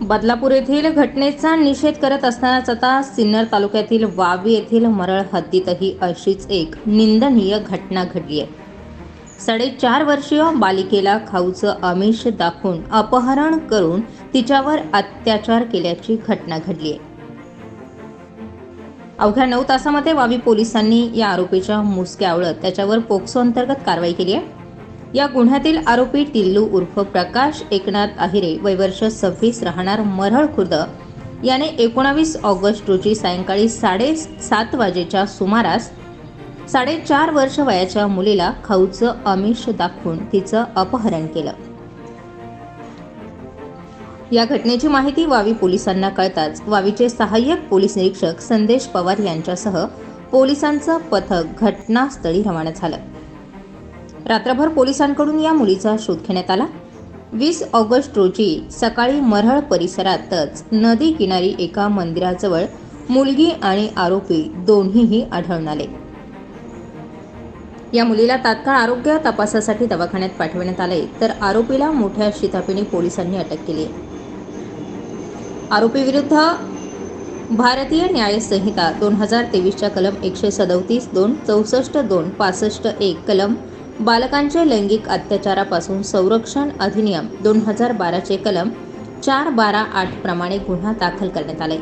बदलापूर येथील घटनेचा निषेध करत असतानाच आता सिन्नर तालुक्यातील वावी येथील मरळ हद्दीतही अशीच एक निंदनीय घटना घडली आहे. साडेचार वर्षीय बालिकेला खाऊचं आमिष दाखवून अपहरण करून तिच्यावर अत्याचार केल्याची घटना घडली आहे. अवघ्या नऊ तासामध्ये वावी पोलिसांनी या आरोपीच्या मुसक्या आवळत त्याच्यावर पोक्सो अंतर्गत कारवाई केली आहे. या गुन्ह्यातील आरोपी टिल्लू उर्फ प्रकाश एकनाथ आहिरे वयवर्ष सव्वीस राहणार मरळ खुर्द. याने एकोणावीस ऑगस्ट रोजी सायंकाळी साडेसात वाजेच्या सुमारास साडेचार वर्ष वयाच्या मुलीला खाऊचं आमिष दाखवून तिचं अपहरण केलं. या घटनेची माहिती वावी पोलिसांना कळताच वावीचे सहाय्यक पोलीस निरीक्षक संदेश पवार यांच्यासह पोलिसांचं पथक घटनास्थळी रवाना झालं. रात्रभर पोलिसांकडून या मुलीचा शोध घेण्यात आला. वीस ऑगस्ट रोजी सकाळी मरहळ परिसरातच नदी किनारी एका मंदिराजवळ मुलगी आणि आरोपी दोन्हीही आढळून आले. या मुलीला तात्काळ आरोग्य तपासासाठी दवाखान्यात पाठवण्यात आले तर आरोपीला मोठ्या शितापिणी पोलिसांनी अटक केली. आरोपीविरुद्ध आरोपी विरुद्ध भारतीय न्याय संहिता दोन हजार तेवीसच्या कलम एकशे सदोतीस दोन चौसष्ट दोन पासष्ट एक कलम बालकांचे लैंगिक अत्याचारापासून संरक्षण अधिनियम दोन हजार बाराचे कलम चार बारा आठ प्रमाणे गुन्हा दाखल करण्यात आलाय.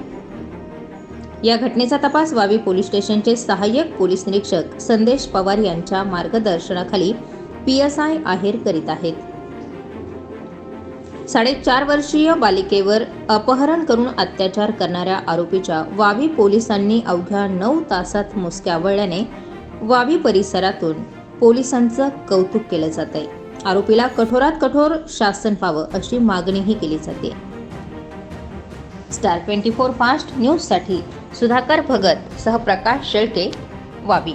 या घटनेचा तपास वावी पोलीस स्टेशनचे सहाय्यक पोलीस निरीक्षक संदेश पवार यांच्या मार्गदर्शनाखाली पी एस आय आहेर करीत आहेत. साडेचार वर्षीय बालिकेवर अपहरण करून अत्याचार करणाऱ्या आरोपीच्या वावी पोलिसांनी अवघ्या नऊ तासात मुसक्या वळल्याने वावी परिसरातून पोलिसांचं कौतुक केलं जात आहे आरोपीला कठोरात कठोर शासन पाहावं अशी मागणीही केली जाते. स्टार ट्वेंटी फोर फास्ट न्यूजसाठी सुधाकर भगत सह प्रकाश शेळके वावी.